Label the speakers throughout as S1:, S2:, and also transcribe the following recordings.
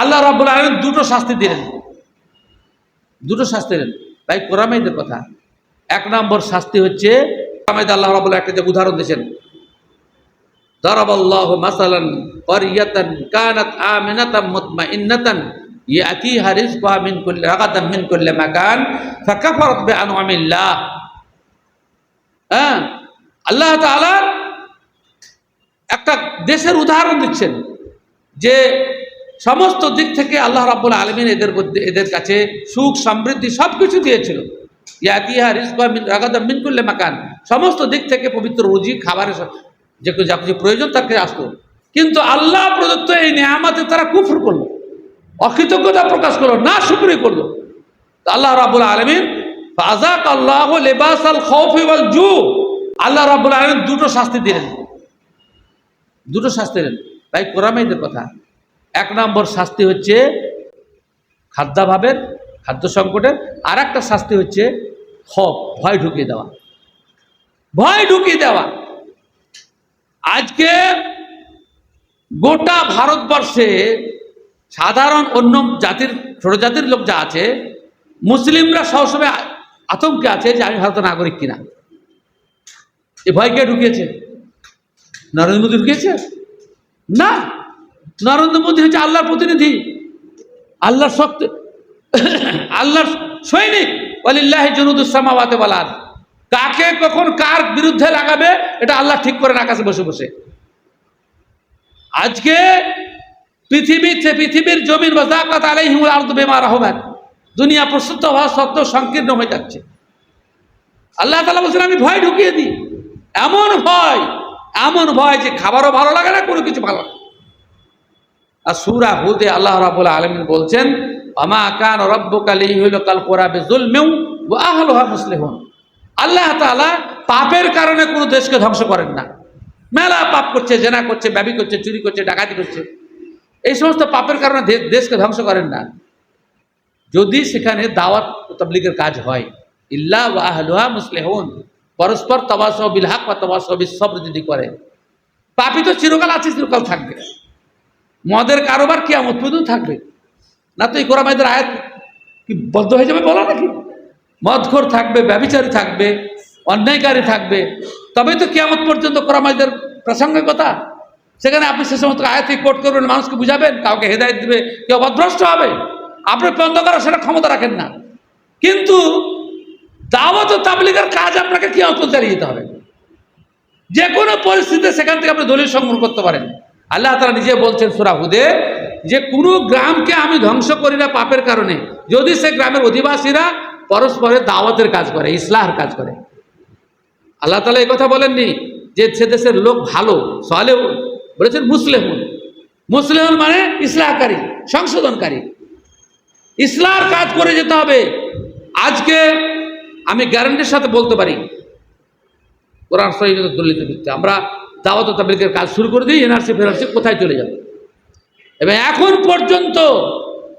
S1: আল্লাহ রাবুল আলম দুটো শাস্তি দিলেন। দুটো শাস্তি দিলেন। তাই কোরআমাইদের কথা। এক নম্বর শাস্তি হচ্ছে কোরআমাইদ আল্লাহ রাবুল একটা যে উদাহরণ দিয়েছেন। দরবাল্লাহ মাসালান করিয়াতান কানাত আমিনাতাম মুতমা ইন্নাতান ইয়াতিহা রিজকুহা মিন কুল্লি রাগাতাম মিন কুল্লি মাকান ফাকাফারাত বিআনআমিল্লাহ হ্যাঁ, আল্লাহ তাআলা একটা দেশের উদাহরণ দিচ্ছেন যে সমস্ত দিক থেকে আল্লাহ রাবুল আলমিন এদের এদের কাছে সুখ, সমৃদ্ধি সব কিছু দিয়েছিল। ইয়াতিহা রিজকা মিন রাগাদা মিন মাকান। সমস্ত দিক থেকে পবিত্র রুজি, খাবারের যে যা কিছু প্রয়োজন তাকে আসতো। কিন্তু আল্লাহ প্রদত্ত এই নেয়ামাতে তারা কুফর করল, অকৃতজ্ঞতা প্রকাশ করল, না শুক্রিয়া করল। আল্লাহ রাবুল আলমিন ফাজাক আল্লাহ লেবাস আল খৌফ ওয়াল জু। আল্লাহ রাবুল আলমিন দুটো শাস্তি দিলেন। দুটো শাস্তি দিলেন। তাই কোরআমেদের কথা। এক নম্বর শাস্তি হচ্ছে খাদ্যাভাবের, খাদ্য সংকটের আর একটা শাস্তি হচ্ছে খপ ভয় ঢুকিয়ে দেওয়া। ভয় ঢুকিয়ে দেওয়া। আজকে গোটা ভারতবর্ষে সাধারণ অন্য জাতির, ছোট জাতির লোক যা আছে, মুসলিমরা সবসময় আতঙ্কে আছে যে আমি ভারতের নাগরিক কিনা। এ ভয়কে ঢুকিয়েছে। নরেন্দ্র মোদী ঢুকিয়েছে? না। নরেন্দ্র মোদী হচ্ছে আল্লাহর প্রতিনিধি। আল্লাহর শক্তি আল্লাহর সৈনিক। আলিল্লাহ জনুদুসামাওয়াতে বলার কাকে কখন কার বিরুদ্ধে লাগাবে, এটা আল্লাহ ঠিক করে আকাশে বসে বসে। আজকে পৃথিবীতে পৃথিবীর জমির বাজাকাত আলাইহিমুল আরদু বেমার হবেন দুনিয়া প্রস্তুত হওয়া সত্ত্বেও সংকীর্ণ হয়ে যাচ্ছে। আল্লাহ তালা বলছেন, আমি ভয় ঢুকিয়ে দিই। এমন ভয় এমন ভয় যে খাবারও ভালো লাগে না, কোনো কিছু ভালো লাগে। আর সুরা হুদে আল্লাহ রাবুল আলমিন বলছেন, আমা কান মুসলিহন। আল্লাহ তাআলা পাপের কারণে কোনো দেশকে ধ্বংস করেন না। মেলা পাপ করছে, জেনা করছে, ব্যাবি করছে, চুরি করছে, ডাকাতি করছে। এই সমস্ত পাপের কারণে দেশকে ধ্বংস করেন না। যদি সেখানে দাওয়াত তাবলিগের কাজ হয়, ইল্লা ওয়া আহলুহা মুসলিহুন, পরস্পর তবাস বিল হক বা তবাস বিসবর যদি করে, পাপি তো চিরকাল আছে চিরকাল থাকবে। মদের কারোবার কি আমত পর্যন্ত থাকবে। না তো এই কোরআমাইদের আয়াত কি বদ্ধ হয়ে যাবে বলো নাকি? মদখোর থাকবে ব্যবিচারী থাকবে, অন্যায়কারী থাকবে। তবেই তো কিয়ামত পর্যন্ত কোরআমাইদের প্রাসঙ্গিকতা সেখানে আপনি সে সমস্ত আয়াতে কোট করবেন, মানুষকে বুঝাবেন, কাউকে হেদায়ত দেবে, কেউ অভদ্রষ্ট হবে। আপনি বন্ধ করার সেটা ক্ষমতা রাখেন না। কিন্তু দাওয়াত তাবলিগের কাজ আপনাকে কিয়ামত পর্যন্ত চালিয়ে যেতে হবে। যে কোনো পরিস্থিতিতে সেখান থেকে আপনি দলিল সংগ্রহ করতে পারেন। আল্লাহ তারা নিজে বলছেন সুরা হুদে, যে কোনো গ্রামকে আমি ধ্বংস করি না পাপের কারণে। যদি সে গ্রামের অধিবাসীরা পরস্পরের দাওয়াতের কাজ করে, ইসলাহের কাজ করে। আল্লাহ তালা কথা বলেননি যে সে দেশের লোক ভালো সলে বলেছেন মুসলিম মুসলিম মানে ইসলাহকারী, সংশোধনকারী। ইসলার কাজ করে যেতে হবে। আজকে আমি গ্যারান্টির সাথে বলতে পারি, কোরআন শরীফের দলিত ভিত্তিতে আমরা দাওয়াত তাবলিকের কাজ শুরু করে দিই, এনআরসি, ফেনআরসি কোথায় চলে যাবে? এবং এখন পর্যন্ত,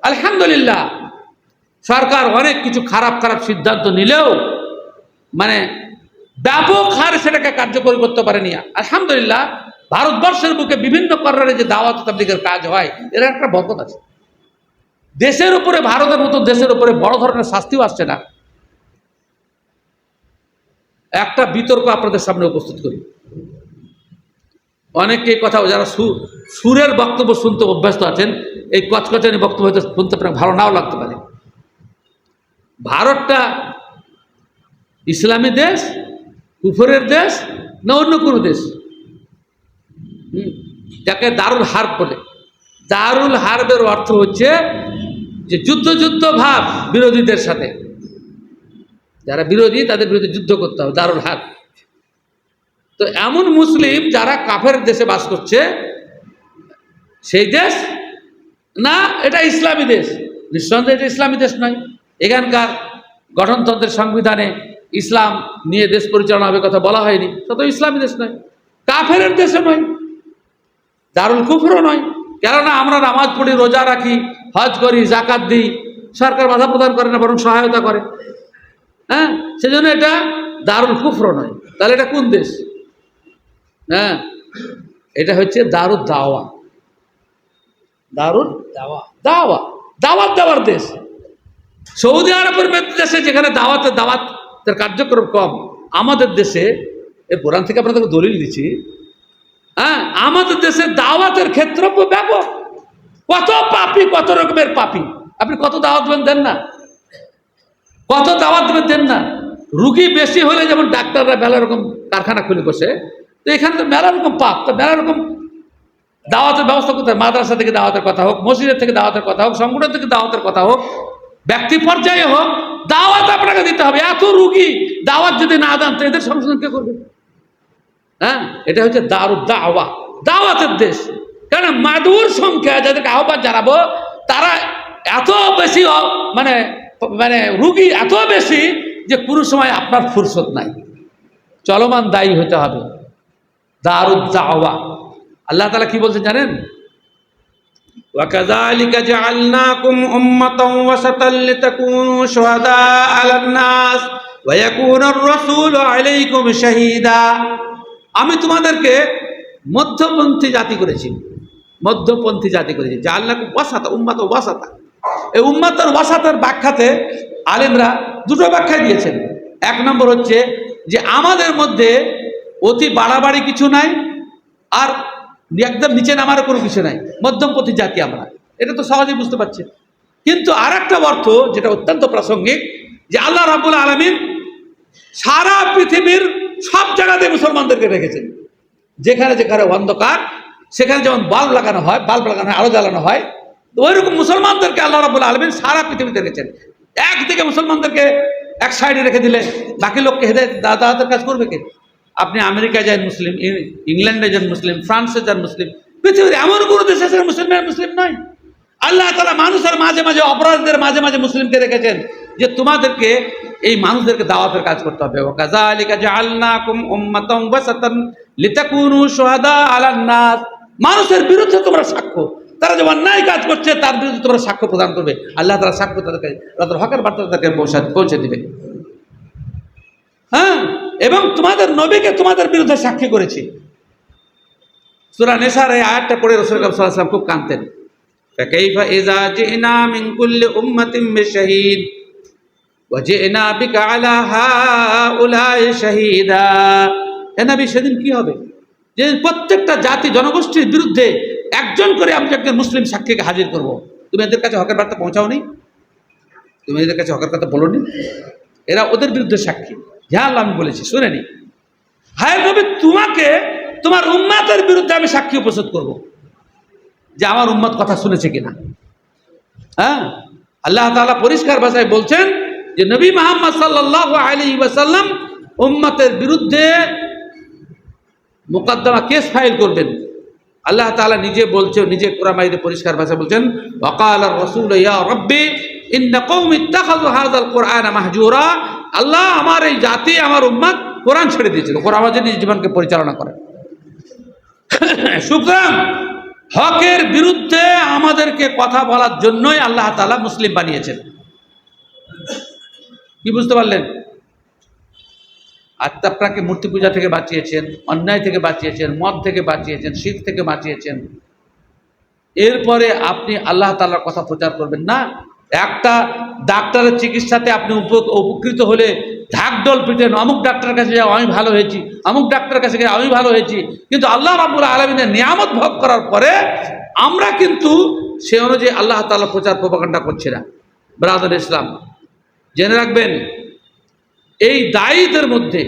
S1: আলহামদুলিল্লাহ, সরকার অনেক কিছু খারাপ খারাপ সিদ্ধান্ত নিলেও মানে ব্যাপক হারে সেটাকে কার্যকরী করতে পারেনি। আলহামদুলিল্লাহ, ভারতবর্ষের বুকে বিভিন্ন কর্নারে যে দাওয়াত তাবলিকের কাজ হয়, এর একটা বরকত আছে। দেশের উপরে, ভারতের মতো দেশের উপরে বড় ধরনের শাস্তিও আসছে না। একটা বিতর্ক আপনাদের সামনে উপস্থিত করি। অনেকে কথা যারা সু- সুরের বক্তব্য শুনতে অভ্যস্ত আছেন, এই কচকচানি বক্তব্য হয়তো শুনতে আপনার ভালো নাও লাগতে পারে। ভারতটা ইসলামী দেশ, কুফরের দেশ না অন্য কোনো দেশ? যাকে দারুল হার্ব বলে। দারুল হার্বের অর্থ হচ্ছে যে যুদ্ধ যুদ্ধ ভাব বিরোধীদের সাথে। যারা বিরোধী, তাদের বিরুদ্ধে যুদ্ধ করতে হবে, দারুল হাত তো এমন মুসলিম যারা কাফের দেশে বাস করছে, সেই দেশ না, এটা ইসলামী দেশ? নিঃসন্দেহে এটা ইসলামী দেশ নয়। এখানকার গঠনতন্ত্রের সংবিধানে ইসলাম নিয়ে দেশ পরিচালনা হবে কথা বলা হয়নি। তত ইসলামী দেশ নয়। কাফের দেশে নয়। দারুল কুফরও নয়। কেননা আমরা নামাজ পড়ি, রোজা রাখি, হজ করি জাকাত দিই, সরকার বাধা প্রদান করে না, বরং সহায়তা করে। হ্যাঁ? সেজন্য এটা দারুল কুফর নয়। তাহলে এটা কোন দেশ? হ্যাঁ? এটা হচ্ছে দারুদ দাওয়া দারুণ
S2: দাওয়া।
S1: দাওয়া দাওয়াত দেওয়ার দেশ। সৌদি আরবের দেশে যেখানে দাওয়াতের দাওয়াতের কার্যক্রম কম আমাদের দেশে এ কোরআন থেকে আপনাদের দলিল দিচ্ছি হ্যাঁ? আমাদের দেশে দাওয়াতের ক্ষেত্র ব্যাপক। কত পাপি কত রকমের পাপি। আপনি কত দাওয়াত দেবেন দেন না? কত দাওয়াত দেবেন দেন না? রুগী বেশি হলে যেমন ডাক্তাররা মেলা রকম কারখানা খুলে বসে তো এখানে তো মেলা রকম পাপ, তো মেলা রকম দাওয়াতের ব্যবস্থা করতে হয় মাদ্রাসা থেকে দাওয়াতের কথা হোক, মসজিদের থেকে দাওয়াতের কথা হোক, সংগঠন থেকে দাওয়াতের কথা হোক, ব্যক্তি পর্যায়ে হোক, দাওয়াত আপনাকে দিতে হবে। এত রুগী দাওয়াত যদি না দেন, তো এদের সংশোধন কে করবে? হ্যাঁ? এটা হচ্ছে দারু দাওয়া। দাওয়াতের দেশ। কারণ মাদুর সংখ্যা যাদেরকে আহ্বান জানাব, তারা এত বেশি মানে মানে রুগী এত বেশি যে কোনো সময় আপনার ফুরসত নাই। চলমান দায়ী হতে হবে। দারুদ দাওয়া আল্লাহ তালা কি বলছেন জানেন
S3: وكذلك جعلناكم أمة وسطا لتكونوا شهداء على الناس ويكون الرسول عليكم شهيدا
S1: আমি তোমাদেরকে মধ্যপন্থী জাতি করেছি মধ্যপন্থী জাতি করেছি জাল্লাকে ওয়াসাতা উম্মাত ওয়াসাতা এই উম্মাতের ওয়াসাতের ব্যাখ্যাতে আলেমরা দুটো ব্যাখ্যা দিয়েছেন এক নম্বর হচ্ছে যে আমাদের মধ্যে অতি বাড়াবাড়ি কিছু নাই, আর একদম নিচে নামারও কোনো কিছু নাই মধ্যমপন্থী জাতি আমরা। এটা তো সহজেই বুঝতে পারছেন। কিন্তু আর একটা অর্থ যেটা অত্যন্ত প্রাসঙ্গিক, যে আল্লাহ রাবুল আলমিন সারা পৃথিবীর সব জায়গাতে মুসলমানদেরকে রেখেছেন। যেখানে যেখানে অন্ধকার, সেখানে যেমন বাল্ব লাগানো হয়, বাল্ব লাগানো হয়, আলো জ্বালানো হয়, তো ওইরকম মুসলমানদেরকে আল্লাহ রাবুল আলমিন সারা পৃথিবীতে রেখেছেন। একদিকে মুসলমানদেরকে এক সাইডে রেখে দিলে, বাকি লোককে হেদে দাদাদের কাজ করবে কে? আপনি আমেরিকায় যান মুসলিম ইংল্যান্ডে যান মুসলিম, ফ্রান্সে যান মুসলিম, পৃথিবীর এমন কোনো দেশ মুসলিমের মুসলিম নয়। আল্লাহ তালা মানুষের মাঝে মাঝে, অপরাধীদের মাঝে মাঝে মুসলিমকে রেখেছেন যে তোমাদেরকে, এই মানুষদেরকে দাওয়াতের কাজ করতে হবে। মানুষের বিরুদ্ধে তোমরা সাক্ষ্য, তারা যে অন্যায় কাজ করছে, তার বিরুদ্ধে তোমরা সাক্ষ্য প্রদান করবে। আল্লাহ তারা সাক্ষ্য তাদেরকে তাদের হকের বার্তা তাদেরকে পৌঁছা, পৌঁছে দিবে। হ্যাঁ? এবং তোমাদের নবীকে তোমাদের বিরুদ্ধে সাক্ষী করেছি সুরা নেশার এই আয়াতটা পড়ে রসুল সাল্লাম খুব কাঁদতেন
S3: فكيف إذا جئنا من كل أمة بشهيد وجئنا بك على هؤلاء شهيدا
S1: এ নবী সেদিন কি হবে যে প্রত্যেকটা জাতি জনগোষ্ঠীর বিরুদ্ধে একজন করে আমি একজন মুসলিম সাক্ষীকে হাজির করব তুমি এদের কাছে হকের বার্তা পৌঁছাও নি তুমি এদের কাছে হকের কথা বলো নি এরা ওদের বিরুদ্ধে সাক্ষী হ্যাঁ আল্লাহ আমি বলেছি, শুনে হায় নবী, তোমাকে তোমার উম্মাতের বিরুদ্ধে আমি সাক্ষী উপস্থিত করব। যে আমার উম্মাদ কথা শুনেছে কিনা। হ্যাঁ? আল্লাহ তাআলা পরিষ্কার ভাষায় বলছেন যে নবী মোহাম্মদ সাল্লাহ আলী ওয়াসাল্লাম উম্মতের বিরুদ্ধে মোকদ্দমা কেস ফাইল করবেন। আল্লাহ তাআলা নিজে বলছে নিজে কোরআমাইদে পরিষ্কার ভাষায় বলছেন ওয়াকাল রসুল ইয়া রব্বি, ইন্না কওমি ইত্তাখাযু হাযাল কুরআন মাহজুরা আল্লাহ আমার এই জাতি, আমার উম্মত কোরআন ছেড়ে দিয়েছিল। কোরআন নিজ জীবনকে পরিচালনা করে। সুতরাং হকের বিরুদ্ধে আমাদেরকে কথা বলার জন্যই আল্লাহ তালা মুসলিম বানিয়েছেন। কি বুঝতে পারলেন? আর আপনাকে মূর্তি পূজা থেকে বাঁচিয়েছেন, অন্যায় থেকে বাঁচিয়েছেন, মদ থেকে বাঁচিয়েছেন, শিখ থেকে বাঁচিয়েছেন। এরপরে আপনি আল্লাহ তাআলার কথা প্রচার করবেন না। একটা ডাক্তারের চিকিৎসাতে আপনি উপ- উপকৃত হলে ঢাকডোল পিটেন অমুক ডাক্তারের কাছে যাও, আমি ভালো হয়েছি। অমুক ডাক্তারের কাছে গিয়ে আমি ভালো হয়েছি। কিন্তু আল্লাহ রাবুল আলমিনের নিয়ামত ভোগ করার পরে আমরা কিন্তু সে অনুযায়ী আল্লাহ তাআলা প্রচার প্রপাকাণ্ডা করছি না। ব্রাদার ইসলাম, জেনে রাখবেন, এই দায়ীদের মধ্যে,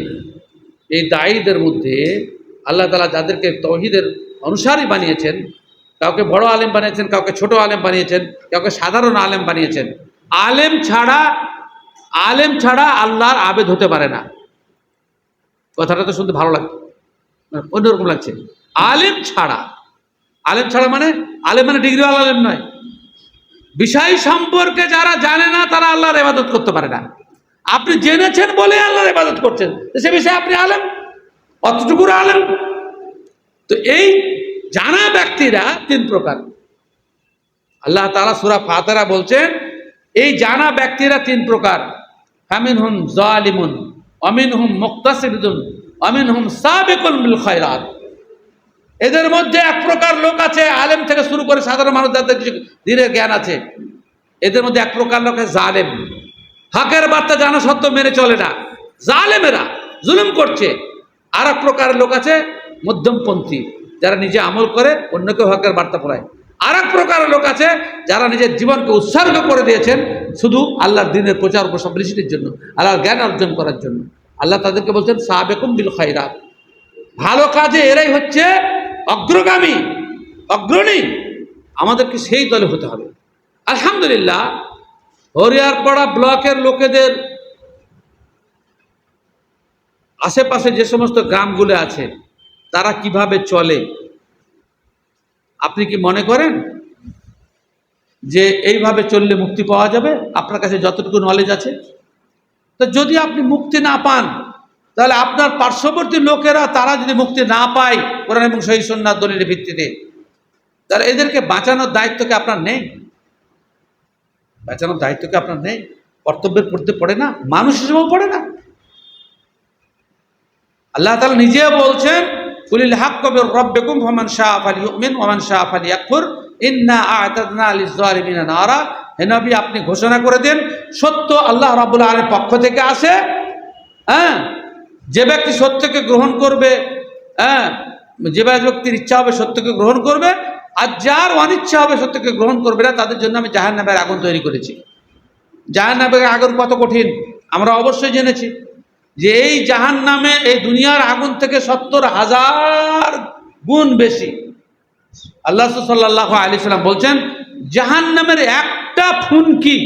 S1: এই দায়ীদের মধ্যে আল্লাহ তালা যাদেরকে তহিদের অনুসারী বানিয়েছেন কাউকে বড় আলেম বানিয়েছেন, কাউকে ছোট আলেম বানিয়েছেন, কাউকে সাধারণ আলেম বানিয়েছেন। আলেম ছাড়া আলেম ছাড়া আল্লাহর আবেদ হতে পারে না। কথাটা তো শুনতে ভালো লাগছে। অন্যরকম লাগছে। আলেম ছাড়া। আলেম ছাড়া মানে? আলেম মানে ডিগ্রিওয়ালা আলেম নয়। বিষয় সম্পর্কে যারা জানে না, তারা আল্লাহর ইবাদত করতে পারে না। আপনি জেনেছেন বলে আল্লাহর ইবাদত করছেন। সে বিষয়ে আপনি আলেম? অতটুকুর আলেম? তো এই জানা ব্যক্তিরা তিন প্রকার। আল্লাহ তালা সুরা ফাতারা বলছেন, এই জানা ব্যক্তিরা তিন প্রকার। ফামিন হুম জালিমুন অমিন হুম মুক্তাসিদুন অমিন হুম সাবিকুল বিল খায়রাত। এদের মধ্যে এক প্রকার লোক আছে, আলেম থেকে শুরু করে সাধারণ মানুষ যাদের কিছু দিনের জ্ঞান আছে, এদের মধ্যে এক প্রকার লোক আছে জালেম। হকের বার্তা জানা সত্ত্বেও মেনে চলে না। জালেমেরা জুলুম করছে। আর এক প্রকার লোক আছে মধ্যমপন্থী। যারা নিজে আমল করে অন্যকে হকের বার্তা পড়ায়। আর এক প্রকার লোক আছে, যারা নিজের জীবনকে উৎসর্গ করে দিয়েছেন, শুধু আল্লাহর দিনের প্রচার উপসবৃষ্টির জন্য, আল্লাহর জ্ঞান অর্জন করার জন্য। আল্লাহ তাদেরকে বলছেন, সাবেকুম বিল খাইরাত ভালো কাজে এরাই হচ্ছে অগ্রগামী, অগ্রণী। আমাদেরকে সেই দলে হতে হবে। আলহামদুলিল্লাহ হরিয়ারপাড়া ব্লকের লোকেদের আশেপাশে যে সমস্ত গ্রামগুলো আছে তারা কীভাবে চলে? আপনি কি মনে করেন যে এইভাবে চললে মুক্তি পাওয়া যাবে? আপনার কাছে যতটুকু নলেজ আছে? তো যদি আপনি মুক্তি না পান, তাহলে আপনার পার্শ্ববর্তী লোকেরা, তারা যদি মুক্তি না পায়, কোরআন এবং সহি সন্ন্যার দলিলের ভিত্তিতে, তাহলে এদেরকে বাঁচানোর দায়িত্ব কি আপনার নেই? বাঁচানোর দায়িত্ব কি আপনার নেই? কর্তব্যের পড়তে পড়ে না? মানুষ হিসেবেও পড়ে না? আল্লাহ তালা নিজেও বলছেন কুলিল হাক কবে রব্বেকুম ফমান শাহ আলী উমিন ওমান শাহ আলী আকবর ইন্না আতাদনা আলী জালিমিনা নারা। হে নবী, আপনি ঘোষণা করে দেন, সত্য আল্লাহ রাবুল আলের পক্ষ থেকে আসে হ্যাঁ? যে ব্যক্তি সত্যকে গ্রহণ করবে হ্যাঁ? যে ব্যক্তির ইচ্ছা হবে সত্যকে গ্রহণ করবে, আর যার অনিচ্ছা হবে সত্যকে গ্রহণ করবে না, তাদের জন্য আমি জাহান নামের আগুন তৈরি করেছি। জাহান নামের আগুন কত কঠিন, আমরা অবশ্যই জেনেছি। যে এই জাহান নামে এই দুনিয়ার আগুন থেকে সত্তর হাজার গুণ বেশি। আল্লাহ সাল্লাহ আলি সাল্লাম বলছেন জাহান নামের একটা ফুনকি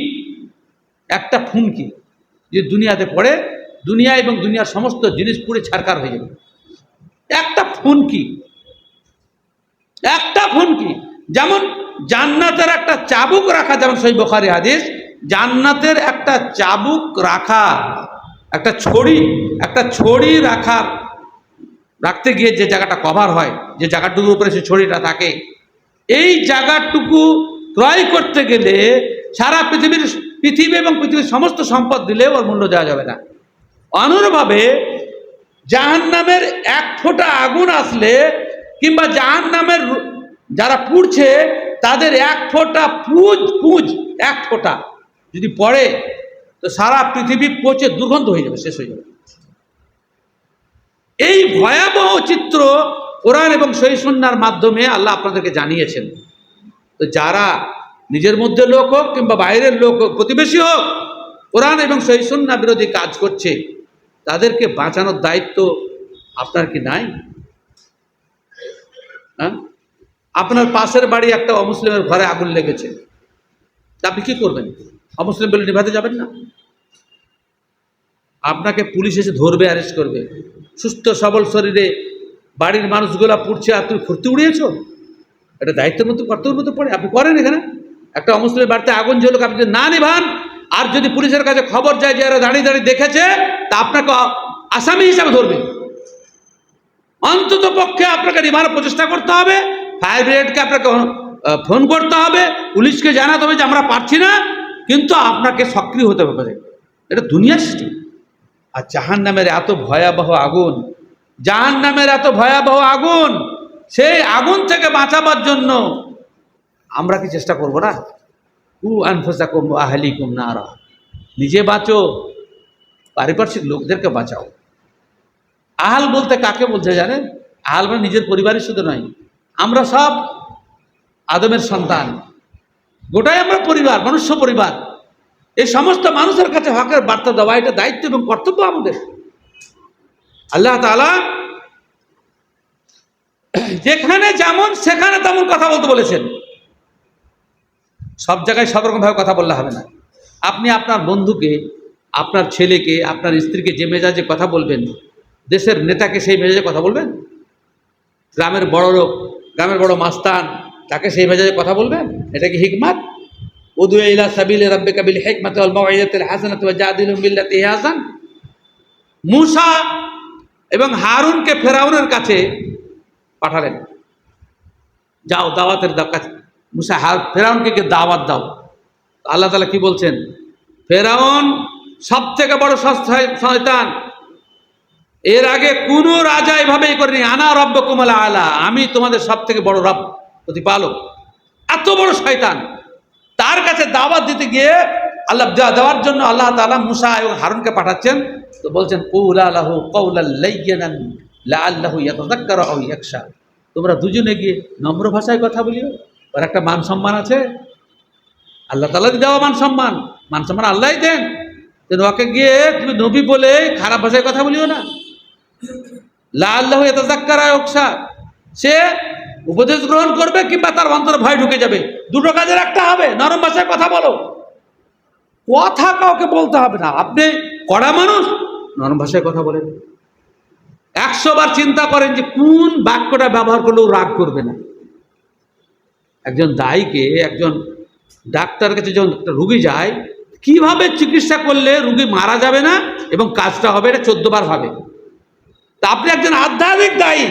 S1: একটা ফুনকি যে দুনিয়াতে পড়ে, দুনিয়া এবং দুনিয়ার সমস্ত জিনিস পুড়ে ছারকার হয়ে যাবে। একটা ফুনকি একটা ফুনকি। যেমন জান্নাতের একটা চাবুক রাখা, যেমন সেই বখারি হাদিস, জান্নাতের একটা চাবুক রাখা। একটা ছড়ি একটা ছড়ি রাখার, রাখতে গিয়ে যে জায়গাটা কভার হয়, যে জায়গাটুকুর উপরে সে ছড়িটা থাকে, এই জায়গাটুকু ক্রয় করতে গেলে সারা পৃথিবীর, পৃথিবী এবং পৃথিবীর সমস্ত সম্পদ দিলে ওর মূল্য দেওয়া যাবে না। অনুরূপভাবে জাহান নামের এক ফোঁটা আগুন আসলে কিংবা জাহান নামের যারা পুড়ছে, তাদের এক ফোঁটা পুজ পুজ, এক ফোঁটা যদি পড়ে তো সারা পৃথিবী পচে দুর্গন্ধ হয়ে যাবে, শেষ হয়ে যাবে। এই ভয়াবহ চিত্র কোরআন এবং সহিসন্নার মাধ্যমে আল্লাহ আপনাদেরকে জানিয়েছেন। তো যারা নিজের মধ্যে লোক হোক কিংবা বাইরের লোক হোক, প্রতিবেশী হোক, কোরআন এবং সহিসন্না বিরোধী কাজ করছে, তাদেরকে বাঁচানোর দায়িত্ব আপনার কি নাই? হ্যাঁ? আপনার পাশের বাড়ি একটা অমুসলিমের ঘরে আগুন লেগেছে। আপনি কী করবেন? অমুসলিম বলে নিভাতে যাবেন না। আপনাকে পুলিশ এসে ধরবে অ্যারেস্ট করবে। সুস্থ, সবল শরীরে বাড়ির মানুষগুলা পুড়ছে আর তুমি ফুর্তি উড়িয়েছ? এটা দায়িত্বের মতো কর্তব্যের মতো পড়ে। আপনি করেন এখানে। একটা অমুসলিমের বাড়িতে আগুন জ্বলুক আপনি যদি না নিভান, আর যদি পুলিশের কাছে খবর যায় যে এরা দাঁড়িয়ে দাঁড়িয়ে দেখেছে, তা আপনাকে আসামি হিসাবে ধরবে। অন্তত পক্ষে আপনাকে নিভানোর প্রচেষ্টা করতে হবে। ফায়ার ব্রিগেডকে আপনাকে ফোন করতে হবে, পুলিশকে জানাতে হবে যে আমরা পারছি না, কিন্তু আপনাকে সক্রিয় হতে হবে এটা দুনিয়ার সিস্টেম আর জাহান নামের এত ভয়াবহ আগুন জাহান নামের এত ভয়াবহ আগুন, সেই আগুন থেকে বাঁচাবার জন্য আমরা কি চেষ্টা করব না? কু আনফোসা কুম আহলি কুম না নিজে বাঁচো, পারিপার্শ্বিক লোকদেরকে বাঁচাও। আহাল বলতে কাকে বলছে জানেন? আহাল মানে নিজের পরিবারের শুধু নয়, আমরা সব আদমের সন্তান। গোটাই আমরা পরিবার, মনুষ্য পরিবার। এই সমস্ত মানুষের কাছে হকের বার্তা দেওয়া, এটা দায়িত্ব এবং কর্তব্য আমাদের। আল্লাহ তালা যেখানে যেমন, সেখানে তেমন কথা বলতে বলেছেন। সব জায়গায় সব রকমভাবে কথা বললে হবে না। আপনি আপনার বন্ধুকে, আপনার ছেলেকে, আপনার স্ত্রীকে যে মেজাজে কথা বলবেন, দেশের নেতাকে সেই মেজাজে কথা বলবেন? গ্রামের বড় লোক, গ্রামের বড় মাস্তান তাকে সেই মেজাজে কথা বলবেন? এটা কি হিকমাত? উদু ইলা সাবিল রাব্বে কাবিল হিকমাত হাসানাত ওয়া জাদিলুম বিল্লাতি হাসান। মুসা এবং হারুনকে ফেরাউনের কাছে পাঠালেন। যাও, দাওয়াতের কাছে। মুসা হার ফেরাউনকে দাওয়াত দাও। আল্লাহ তালা কি বলছেন? ফেরাউন সব থেকে বড় শয়তান। এর আগে কোনো রাজা এভাবেই করেনি। আনা রব্ব কুমালা আলা। আমি তোমাদের সব থেকে বড় রব। প্রতিপালক। এত বড় শয়তান। তার কাছে দাওয়াত দিতে গিয়ে আল্লাহ দেওয়া দেওয়ার জন্য আল্লাহ তালা মুসা এবং হারুনকে পাঠাচ্ছেন। তো বলছেন, কৌলা আল্লাহ আল্লাহ তোমরা দুজনে গিয়ে নম্র ভাষায় কথা বলিও। ওর একটা মান সম্মান আছে। আল্লাহ তালা দেওয়া মান সম্মান। মান সম্মান আল্লাহই দেন। ওকে গিয়ে তুমি নবী বলে খারাপ ভাষায় কথা বলিও না। লা আল্লাহ এতাজাক্কারায় অকসা সে উপদেশ গ্রহণ করবে কিংবা তার অন্তরে ভয় ঢুকে যাবে। দুটো কাজের একটা হবে, নরম ভাষায় কথা বলো। কথা কাউকে বলতে হবে না। আপনি কড়া মানুষ, নরম ভাষায় কথা বলেন। একশো বার চিন্তা করেন যে কোন বাক্যটা ব্যবহার করলেও রাগ করবে না। একজন দায়ীকে, একজন ডাক্তার কাছে যখন একটা রুগী যায়, কীভাবে চিকিৎসা করলে রুগী মারা যাবে না এবং কাজটা হবে এটা চোদ্দ বার হবে। তা আপনি একজন আধ্যাত্মিক দায়ী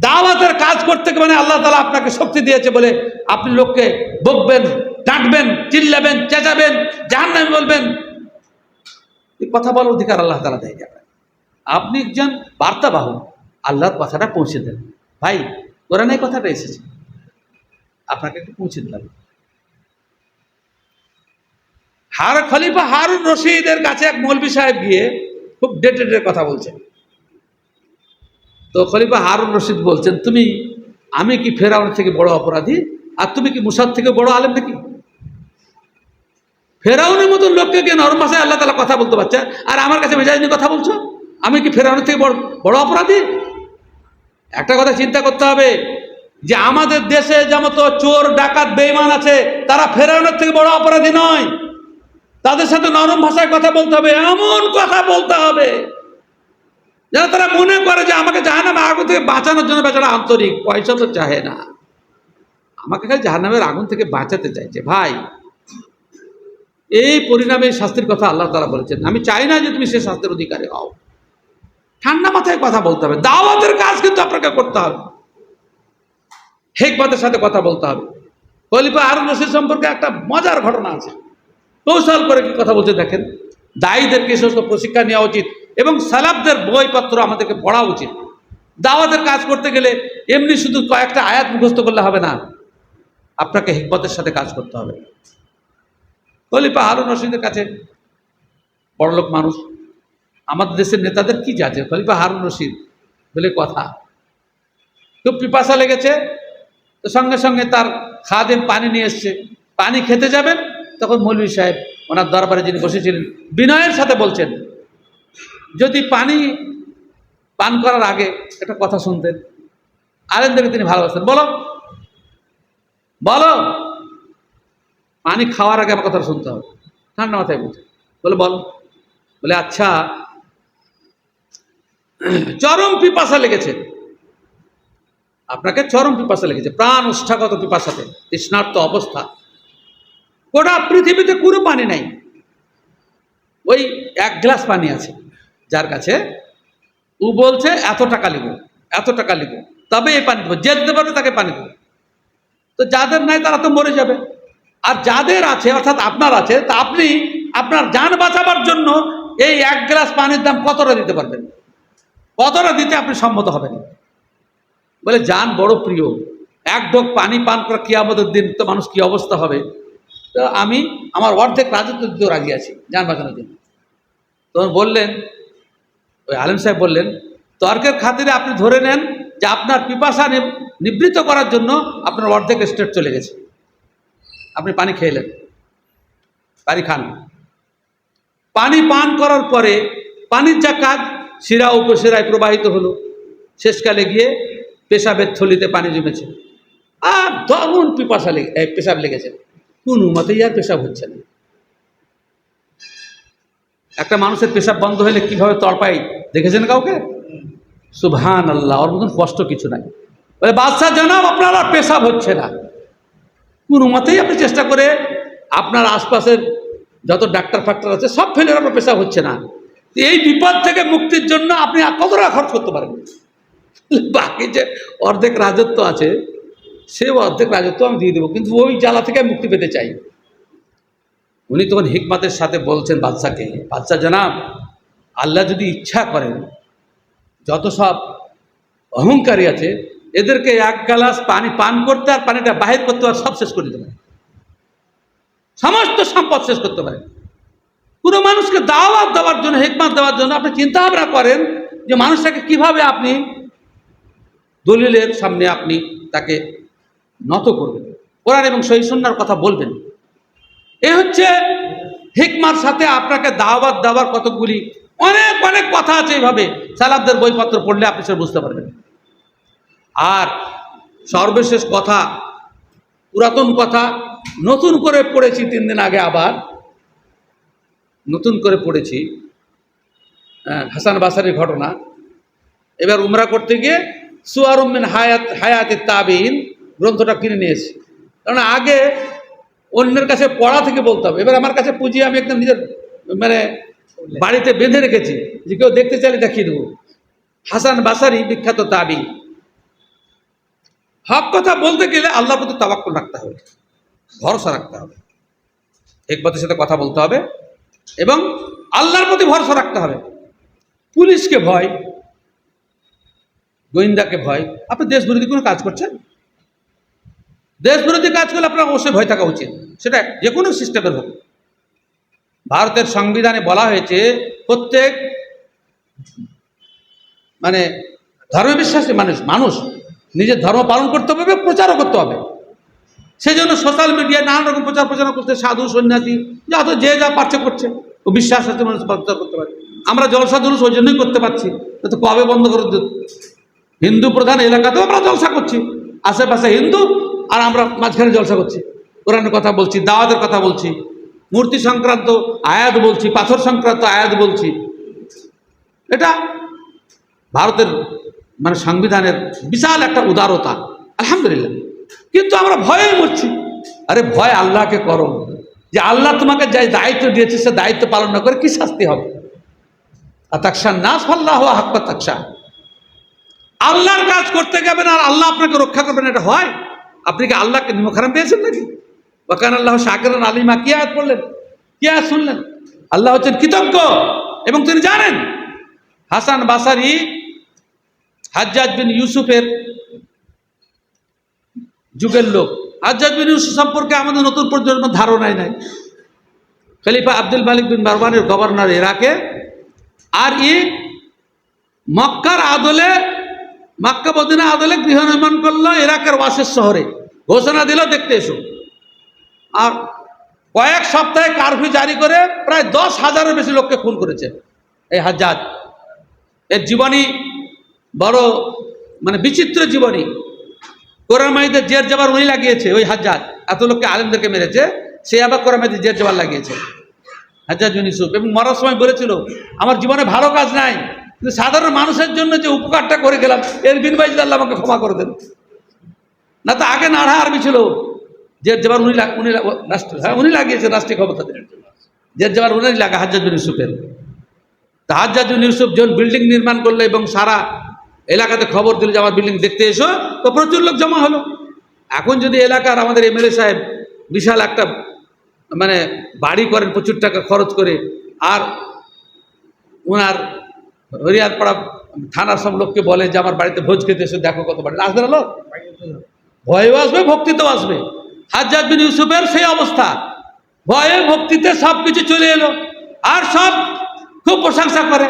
S1: দাওয়াতের কাজ করতে মানে আল্লাহ তালা আপনাকে শক্তি দিয়েছে বলে আপনি লোককে বকবেন, ডাকবেন, চিল্লাবেন, চেঁচাবেন, জাহান্নামে বলবেন। এই কথা বলার অধিকার আল্লাহ তালা দেয় আপনি একজন বার্তাবাহক, আল্লাহর কথাটা পৌঁছে দেন। ভাই, কোরআনে কথাটা এসেছে। আপনাকে একটু পৌঁছে দিলাম। হার খলিফা হারুন রশিদের কাছে এক মৌলবি সাহেব গিয়ে খুব ডেটেডের কথা বলছেন। তো খলিফা হারুন রশিদ বলছেন, তুমি, আমি কি ফেরাউনের থেকে বড় অপরাধী? আর তুমি কি মুসাদ থেকে বড় আলেম নাকি? ফেরাউনের মতো লোককে কে নরম ভাষায় আল্লাহ তালা কথা বলতে পারছে? আর আমার কাছে মেজাজ নিয়ে কথা বলছো? আমি কি ফেরাউনের থেকে বড় বড় অপরাধী? একটা কথা চিন্তা করতে হবে, যে আমাদের দেশে যেমন চোর, ডাকাত বেইমান আছে, তারা ফেরাউনের থেকে বড় অপরাধী নয়। তাদের সাথে নরম ভাষায় কথা বলতে হবে, এমন কথা বলতে হবে। যেন তারা মনে করে যে আমাকে জাহান্নামে আগুন থেকে বাঁচানোর জন্য বেচারা আন্তরিক, পয়সা তো চাহে না। আমাকে খালি জাহান্নামের আগুন থেকে বাঁচাতে চাইছে। ভাই, এই পরিণামে শাস্তির কথা আল্লাহ তারা বলেছেন। আমি চাই না যে তুমি সে শাস্তির অধিকারী হও। ঠান্ডা মাথায় কথা বলতে হবে। দাওয়াতের কাজ কিন্তু আপনাকে করতে হবে। হেকমতের সাথে কথা বলতে হবে। খলিফা আরুন রশিদ সম্পর্কে একটা মজার ঘটনা আছে। কৌশল করে কি কথা বলতে দেখেন। দায়ীদেরকে সমস্ত প্রশিক্ষা নেওয়া উচিত? এবং সালাবদের বইপত্র আমাদেরকে পড়া উচিত। দাওয়াতের কাজ করতে গেলে এমনি শুধু কয়েকটা আয়াত মুখস্থ করলে হবে না। আপনাকে হিকমতের সাথে কাজ করতে হবে। খলিফা হারুন রশিদের কাছে বড়লোক মানুষ। আমাদের দেশের নেতাদের কি যাচ্ছে খলিফা হারুন রশিদ বলে কথা। খুব পিপাসা লেগেছে। তো সঙ্গে সঙ্গে তার খাদেন পানি নিয়ে এসছে। পানি খেতে যাবেন, তখন মৌলভী সাহেব ওনার দরবারে যিনি বসেছিলেন, বিনয়ের সাথে বলছেন যদি পানি পান করার আগে একটা কথা শুনতেন। আলেনদেরকে তিনি ভালোবাসতেন। বলো। বলো। পানি খাওয়ার আগে আমার কথা শুনতে হবে। ঠান্ডা মাথায় বলছে। বলে, বল। বলে আচ্ছা চরম পিপাসা লেগেছে। আপনাকে চরম পিপাসা লেগেছে। প্রাণ উষ্ঠাগত পিপাসাতে। তৃষ্ণার্ত অবস্থা। গোটা পৃথিবীতে কোনো পানি নাই। ওই এক গ্লাস পানি আছে। যার কাছে ও বলছে, এত টাকা লিব এত টাকা লিব তবে এই পানি দেবো, যে দিতে পারবে তাকে পানি দেবো। তো যাদের নাই তারা তো মরে যাবে। আর যাদের আছে, অর্থাৎ আপনার আছে, তা আপনি আপনার যান বাঁচাবার জন্য এই এক গ্লাস পানির দাম কতটা দিতে পারবেন? কতটা দিতে আপনি সম্মত হবেন? বলে, যান বড় প্রিয়, এক ডোক পানি পান করা কি আমাদের দিন তো মানুষ কি অবস্থা হবে? তো আমি আমার অর্ধেক রাজত্ব দিতেও রাজি আছি, যান বাঁচানোর জন্য। তখন বললেন ওই আলেম সাহেব বললেন, তর্কের খাতিরে আপনি ধরে নেন যে আপনার পিপাসা নিব- নিবৃত্ত করার জন্য আপনার অর্ধেক স্টেট চলে গেছে। আপনি পানি খেলেন পানি খান। পানি পান করার পরে পানির যা কাজ, শিরা উপশিরায় প্রবাহিত হলো। শেষকালে গিয়ে পেশাবের থলিতে পানি জমেছে। আর দারুণ পিপাসা লেগে পেশাব লেগেছে। কোনো মতেই আর পেশাব হচ্ছে না। একটা মানুষের পেশাব বন্ধ হলে কীভাবে তড়পাই? দেখেছেন কাউকে? সুবহান আল্লাহ ওর মতন কষ্ট কিছু নাই। বলে, বাদশাহ জানাব, আপনার আর পেশাব হচ্ছে না। কোনো মতেই আপনি চেষ্টা করে আপনার আশপাশের যত ডাক্তার ফাক্তার আছে, সব ফেলে আপনার পেশাব হচ্ছে না। এই বিপদ থেকে মুক্তির জন্য আপনি আর কত টাকা খরচ করতে পারেন? বাকি যে অর্ধেক রাজত্ব আছে, সে অর্ধেক রাজত্ব আমি দিয়ে দেবো, কিন্তু ওই জ্বালা থেকে মুক্তি পেতে চাই। উনি তখন হিকমাতের সাথে বলছেন বাদশাকে বাদশাহ জানাব আল্লাহ যদি ইচ্ছা করেন, যত সব অহংকারী আছে, এদেরকে এক গ্লাস পানি পান করতে আর পানিটা বাহির করতে আর সব শেষ করে দিতে পারে। সমস্ত সম্পদ শেষ করতে পারে। কোনো মানুষকে দাওয়াত দেওয়ার জন্য, হেকমাত দেওয়ার জন্য আপনি চিন্তা ভাবনা করেন যে মানুষটাকে কীভাবে আপনি দলিলের সামনে আপনি তাকে নত করবেন। কোরআন এবং সহি সুন্নার কথা বলবেন। এ হচ্ছে হিকমার সাথে আপনাকে দাওয়াত দেওয়ার কতকগুলি অনেক অনেক কথা আছে এইভাবে। সালাবদের বইপত্র পড়লে আপনি সেটা বুঝতে পারবেন। আর সর্বশেষ কথা পুরাতন কথা নতুন করে পড়েছি তিন দিন আগে আবার। নতুন করে পড়েছি। আহ, হাসান বাসারির ঘটনা। এবার উমরা করতে গিয়ে সুয়ার উম্মিন হায়াত হায়াতে তাবিন গ্রন্থটা কিনে নিয়েছি কারণ আগে অন্যের কাছে পড়া থেকে বলতে হবে। এবার আমার কাছে পুঁজি আমি একদম নিজের মানে বাড়িতে বেঁধে রেখেছি, যে কেউ দেখতে চাইলে দেখিয়ে দেবো। হাসান বাসারি বিখ্যাত তাবি। হক কথা বলতে গেলে আল্লাহর প্রতি তাবাক্কুল রাখতে হবে, ভরসা রাখতে হবে। একবাতের সাথে কথা বলতে হবে এবং আল্লাহর প্রতি ভরসা রাখতে হবে। পুলিশকে ভয়, গোয়েন্দাকে ভয়। আপনি দেশ বিরোধী কোনো কাজ করছেন? দেশ বিরোধী কাজ করলে আপনার অবশ্যই ভয় থাকা উচিত। সেটা যে কোনো সিস্টেমের হোক। ভারতের সংবিধানে বলা হয়েছে, প্রত্যেক মানে ধর্মবিশ্বাসী মানুষ মানুষ নিজের ধর্ম পালন করতে হবে প্রচারও করতে হবে। সেই জন্য সোশ্যাল মিডিয়ায় নানান রকম প্রচার প্রচার করতে সাধু, সন্ন্যাসী, যা তো যে যা পারছে করছে। ও বিশ্বাস আছে মানুষ প্রচার করতে পারে। আমরা জলসা জলুস ওই জন্যই করতে পারছি। তো কবে বন্ধ করে হিন্দু প্রধান এলাকাতেও আমরা জলসা করছি। আশেপাশে হিন্দু, আর আমরা মাঝখানে জলসা করছি। কোরআনের কথা বলছি, দাওয়াতের কথা বলছি। মূর্তি সংক্রান্ত আয়াত বলছি, পাথর সংক্রান্ত আয়াত বলছি। এটা ভারতের মানে সংবিধানের বিশাল একটা উদারতা, আলহামদুলিল্লাহ। কিন্তু আমরা ভয়ে মরছি। আরে ভয় আল্লাহকে করো। যে আল্লাহ তোমাকে যে দায়িত্ব দিয়েছে, সে দায়িত্ব পালন না করে কি শাস্তি হবে? আর তাকসা না ফাল্লাহ হাক্কা তাকসা আল্লাহর কাজ করতে যাবেন আর আল্লাহ আপনাকে রক্ষা করবেন এটা হয়? আপনি কি আল্লাহকে নিমখারাম পেয়েছেন নাকি? বাকান আল্লাহ শাকের আলিমা, কি আয়াত পড়লেন? কি আয়াত শুনলেন? আল্লাহ হচ্ছেন কৃতজ্ঞ এবং তিনি জানেন হাসান বাসারি হাজ্জাজ বিন ইউসুফের যুগের লোক। হাজ্জাজ বিন ইউসুফ সম্পর্কে আমাদের নতুন প্রজন্ম ধারণাই নাই। খলিফা আব্দুল মালিক বিন মারওয়ানের গভর্নর ইরাকে। আর ই মক্কার আদলে, মক্কা মদিনা আদলে গৃহ নির্মাণ করল ইরাকের ওয়াসের শহরে। ঘোষণা দিল, দেখতে এসো। আর কয়েক সপ্তাহে কারফিউ জারি করে প্রায় দশ হাজারের বেশি লোককে খুন করেছে এই হাজ্জাজ। এর জীবনী বড় মানে বিচিত্র জীবনী। কোরআন মাহিদের জের জবার উনি লাগিয়েছে, ওই হাজ্জাজ। এত লোককে আলেমদেরকে মেরেছে, সে আবার কোরআন মাহিদের জের জবার লাগিয়েছে। হাজ্জাজ বিন এবং মরার সময় বলেছিল, আমার জীবনে ভালো কাজ নাই, কিন্তু সাধারণ মানুষের জন্য যে উপকারটা করে গেলাম, এর যদি আল্লাহ আমাকে ক্ষমা করে দেন। না তো আগে নাড়া আরবি ছিল জের জবার উনি উনি রাষ্ট্র হ্যাঁ উনি লাগিয়েছে রাষ্ট্রীয় ক্ষমতা জের জবার উনি লাগা হাজ্জাজ বিন ইউসুফের। তা হাজ্জাজ বিন ইউসুফ যখন বিল্ডিং নির্মাণ করল এবং সারা এলাকাতে খবর দিল যে আমার বিল্ডিং দেখতে এসো, তো প্রচুর লোক জমা হলো। এখন যদি এলাকার আমাদের এমএলএ সাহেব বিশাল একটা মানে বাড়ি করেন, প্রচুর টাকা খরচ করে, আর ওনার হরিয়ারপাড়া থানার সব লোককে বলে যে আমার বাড়িতে ভোজ খেতে এসে, দেখো কত বাড়ি। আসবে না লোক? ভয়েও আসবে, ভক্তিতেও আসবে। হাজ্জাজ বিন ইউসুফের সেই অবস্থা। ভয়ে ভক্তিতে সব কিছু চলে এলো। আর সব খুব প্রশংসা করে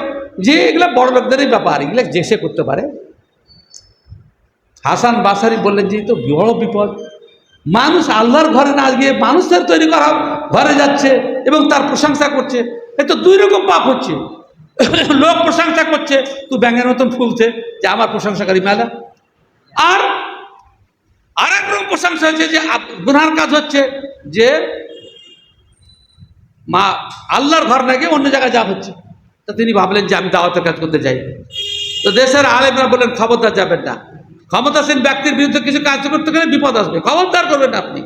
S1: যে এগুলো বড় লোকদেরই ব্যাপার, এগুলো যে সে করতে পারে। হাসান বাসারি বললেন যে তো বড় বিপদ। মানুষ আল্লাহর ঘরে না গিয়ে মানুষের তৈরি করা ঘরে যাচ্ছে এবং তার প্রশংসা করছে। এ তো দুই রকম পাপ হচ্ছে। লোক প্রশংসা করছে, তুই ব্যাঙের মতন ফুলছে, যে আমার প্রশংসাকারী মেলা। আর প্রশংসা হচ্ছে যে গুনার কাজ হচ্ছে যে মা আল্লাহর ঘর না গিয়ে অন্য জায়গায় যা হচ্ছে। তো তিনি ভাবলেন যে আমি দাওয়াতের কাজ করতে যাই। তো দেশের আলেমরা বললেন, খবরদার যাবেন না। ক্ষমতাসীন ব্যক্তির বিরুদ্ধে কিছু কাজ করতে গেলে বিপদ আসবে। খবরদার করবেন আপনি।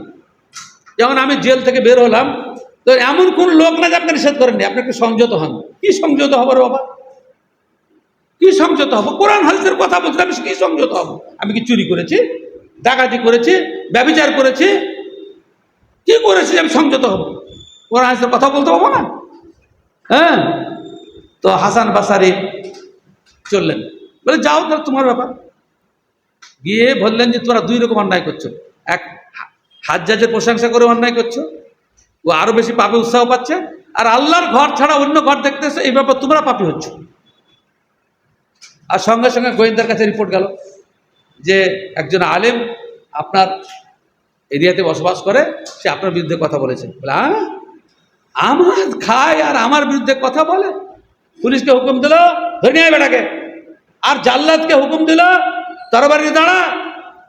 S1: যেমন আমি জেল থেকে বের হলাম, তো এমন কোন লোক না যে আপনি নিষেধ করেননি। আপনি একটু সংযত হন। কি সংযত হব রে বাবা? কি সংযত হব? কোরআন হাদিসের কথা বলতে আমি কি সংযত হব? আমি কি চুরি করেছি? ডাকাতি করেছি, ব্যবচার করেছি, কি করেছি আমি সংযত হব? কোরআন হাদিসের কথা বলতে পাবো না? হ্যাঁ? তো হাসান বাসারি চললেন। বলে, যাও তাহলে তোমার ব্যাপার। গিয়ে বললেন যে, তোমরা দুই রকম অন্যায় করছ। এক হা- হাজ্জাজের প্রশংসা করে অন্যায় করছ, ও আরও বেশি পাপে উৎসাহ পাচ্ছে, আর আল্লাহর ঘর ছাড়া অন্য ঘর দেখতেছে, এই ব্যাপার তোমরা পাপি হচ্ছ। আর সঙ্গে সঙ্গে গোয়েন্দার কাছে রিপোর্ট গেল। যে একজন আলেম আপনার এরিয়াতে বসবাস করে, সে আপনার বিরুদ্ধে কথা বলেছে। বলে "আহ? আমার খায় আর আমার বিরুদ্ধে কথা বলে? পুলিশকে হুকুম দিল, ধরে নিয়ে বেটাকে। আর জাল্লাদকে হুকুম দিল তরবারি দাঁড়া।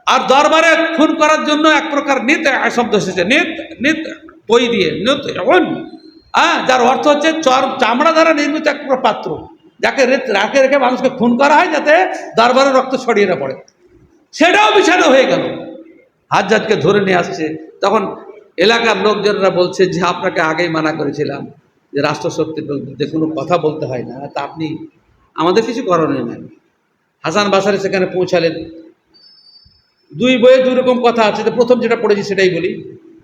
S1: আর দরবারে খুন করার জন্য এক প্রকার নিত শব্দ এসেছে, নিত নিত, বই দিয়ে, নিত এমন হ্যাঁ যার অর্থ হচ্ছে চর, চামড়া দ্বারা নির্মিত এক পাত্র, যাকে রাখে রেখে মানুষকে খুন করা হয় যাতে দরবারে রক্ত ছড়িয়ে না পড়ে। সেটাও বিছানো হয়ে গেল। হাজ্জাদকে ধরে নিয়ে আসছে। তখন এলাকার লোকজনরা বলছে যে, আপনাকে আগেই মানা করেছিলাম যে রাষ্ট্রশক্তির যে কোনো কথা বলতে হয় না। তা আপনি আমাদের কিছু করণীয় নেন হাসান বাসারে সেখানে পৌঁছালেন। দুই বইয়ে দুই রকম কথা আছে। প্রথম যেটা পড়েছি সেটাই বলি।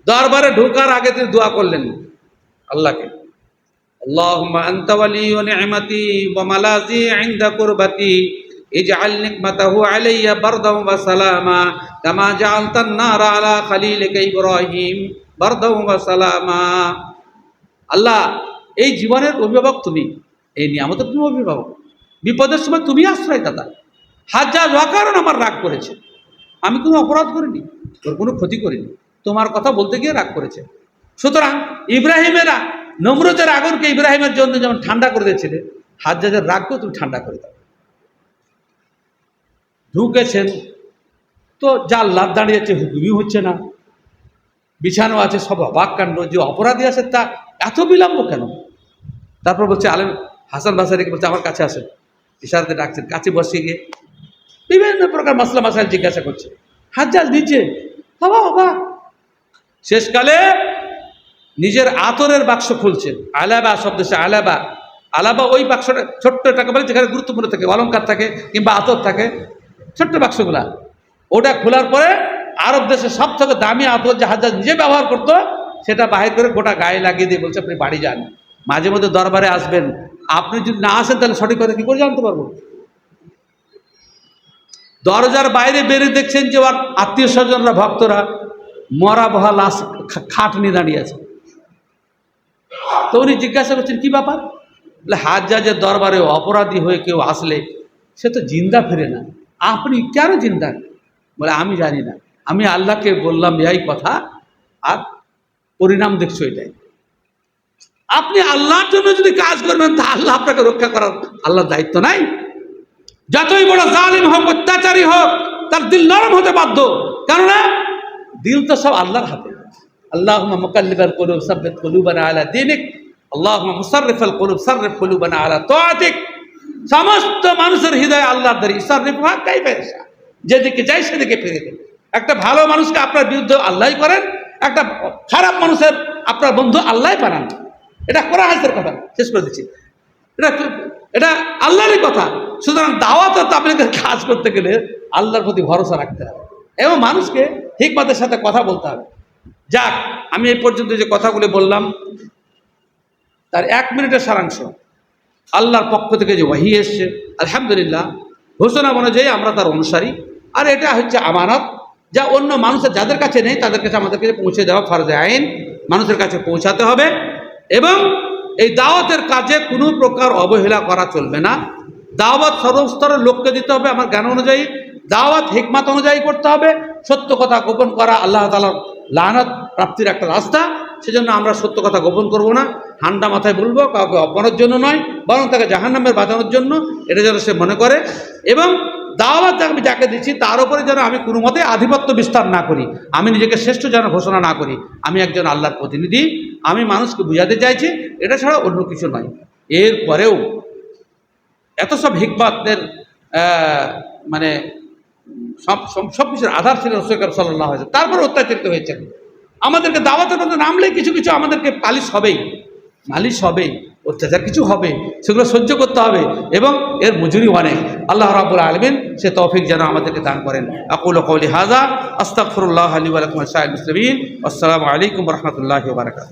S1: দরবারে ঢোকার আগে তিনি দোয়া করলেন আল্লাহকে। আল্লাহ আন্তাওয়ালি ও নেমাতি বা মালাজি আইন্দা করবাতি اجعل نعمته علي بردا وسلاما كما جعلت النار على خليلك إبراهيم بردا وسلاما আল্লাহ এই জীবনের অভিভাবক তুমি এই নিয়ামতের তুমি অভিভাবক বিপদের সময় তুমি আশ্রয় দাদা হাজার অকারণ আমার রাগ করেছে আমি কোনো অপরাধ করিনি ওর কোনো ক্ষতি করিনি তোমার কথা বলতে গিয়ে রাগ করেছে সুতরাং ইব্রাহিমেরা নমরুদের আগুনকে ইব্রাহিমের জন্য যেমন ঠান্ডা করে দিয়েছিলে হাজারের রাগকেও তুমি ঠান্ডা করে দাও ঢুকেছেন। তো লাভ দাঁড়িয়েছে, হুকুমই হচ্ছে না। বিছানো আছে, সব অবাক কাণ্ড। যে অপরাধী আছে, তা এত বিলম্ব কেন? তারপর বলছে, আলেম হাসান বাসারিকে বলছে, আমার কাছে আসেন। ইশারাতে ডাকছেন, কাছে বসিয়ে গিয়ে। বিভিন্ন প্রকার মাসলা মাসাইল জিজ্ঞাসা করছে হাত জাল দিচ্ছে? বাবা বাবা। শেষকালে নিজের আতরের বাক্স খুলছেন। আলাবা শব্দ সে আলাবা। আলাবা ওই বাক্সটা ছোট্ট টাকা বলে, যেখানে গুরুত্বপূর্ণ থাকে অলঙ্কার থাকে কিংবা আতর থাকে। ছোট্ট বাক্সগুলা। ওটা খোলার পরে আরব দেশে সব থেকে দামি আতর যে হাজার নিজে ব্যবহার করতো, সেটা বাহির করে গোটা গায়ে লাগিয়ে দিয়ে বলছে, আপনি বাড়ি যান। মাঝে মধ্যে দরবারে আসবেন। আপনি যদি না আসেন, তাহলে সঠিক কথা কী করে জানতে পারব? দরজার বাইরে বেরিয়ে দেখছেন যে ওর আত্মীয় স্বজনরা, ভক্তরা মরা বহা লাশ খাট নিয়ে দাঁড়িয়ে আছে। তো উনি জিজ্ঞাসা করছেন, কি ব্যাপার? বলে, হাজ্জাজের দরবারে অপরাধী হয়ে কেউ আসলে সে তো জিন্দা ফিরে না। আপনি কেন জিন্দা? বলে, আমি জানি না। আমি আল্লাহকে বললাম এই কথা, আর পরিণাম দেখছ এটাই। আপনি আল্লাহর জন্য যদি কাজ করবেন, তা আল্লাহ আপনাকে রক্ষা করার আল্লাহর দায়িত্ব নাই। যতই বড় জালিম হোক, অত্যাচারী হোক, তার দিল নরম হতে বাধ্য। কেননা, দিল তো সব আল্লাহর হাতে। আল্লাহ মুকাল্লিবাল কলুব, সাব্বিত কলুবানা আলা দিনিক। আল্লাহ মুসাররিফাল কলুব, সাররিফ কলুবানা আলা তোয়াতিক সমস্ত মানুষের হৃদয় আল্লাহর দ্বারা ইসাররিফ হা কাইফা ইয়াশা। যেদিকে চাই সেদিকে ফিরে দেন একটা ভালো মানুষকে আপনার বিরুদ্ধে আল্লাহই করেন, একটা খারাপ মানুষের আপনার বন্ধু আল্লাহই বানান। এটা করা হাদিসের কথা, শেষ করে দিচ্ছি। এটা এটা আল্লাহরই কথা। সুতরাং দাওয়াত তাবলিগের কাজ করতে গেলে আল্লাহর প্রতি ভরসা রাখতে হবে। এবং মানুষকে হিকমতের সাথে কথা বলতে হবে। যাক, আমি এই পর্যন্ত যে কথাগুলি বললাম, তার এক মিনিটের সারাংশ। আল্লাহর পক্ষ থেকে যে ওয়াহি এসছে, আলহামদুলিল্লাহ, ঘোষণা অনুযায়ী আমরা তার অনুসারী। আর এটা হচ্ছে আমানত, যা অন্য মানুষের, যাদের কাছে নেই, তাদের কাছে আমাদের কাছে পৌঁছে দেওয়া ফরজে আইন। মানুষের কাছে পৌঁছাতে হবে এবং এই দাওয়াতের কাজে কোনো প্রকার অবহেলা করা চলবে না। দাওয়াত সর্বস্তরের লোককে দিতে হবে আমার জ্ঞান অনুযায়ী, দাওয়াত হিকমাত অনুযায়ী করতে হবে। সত্য কথা গোপন করা আল্লাহ তালার লানত প্রাপ্তির একটা রাস্তা। সেজন্য আমরা সত্য কথা গোপন করব না ঠান্ডা মাথায় বলব, কাউকে অপমানের জন্য নয়, বরং তাকে জাহান্নামের বাঁচানোর জন্য, এটা যেন সে মনে করে। এবং দাওয়াত আমি যাকে দিচ্ছি, তার উপরে যেন আমি কোনো মতে আধিপত্য বিস্তার না করি, আমি নিজেকে শ্রেষ্ঠ যেন ঘোষণা না করি, আমি একজন আল্লাহর প্রতিনিধি, আমি মানুষকে বুঝাতে চাইছি, এটা ছাড়া অন্য কিছু নয়। এরপরেও এত সব হিকমাতের মানে সব সব কিছুর আধার ছিল রসৈকার সাল্লাহ হয়েছে তারপরে অত্যাচারিত হয়েছেন। আমাদেরকে দাওয়াতের মধ্যে নামলে কিছু কিছু আমাদেরকে পালিশ হবেই। মালিশ হবে অত্যাচার কিছু হবে, সেগুলো সহ্য করতে হবে এবং এর মজুরি অনেক। আল্লাহ রাবুল আলমিন সে তৌফিক যেন আমাদেরকে দান করেন। আকুল কৌলি হাজা আস্তাকফরুল্লাহ আলী আলকুম আসসালামু আলাইকুম রহমতুল্লাহ বারকাত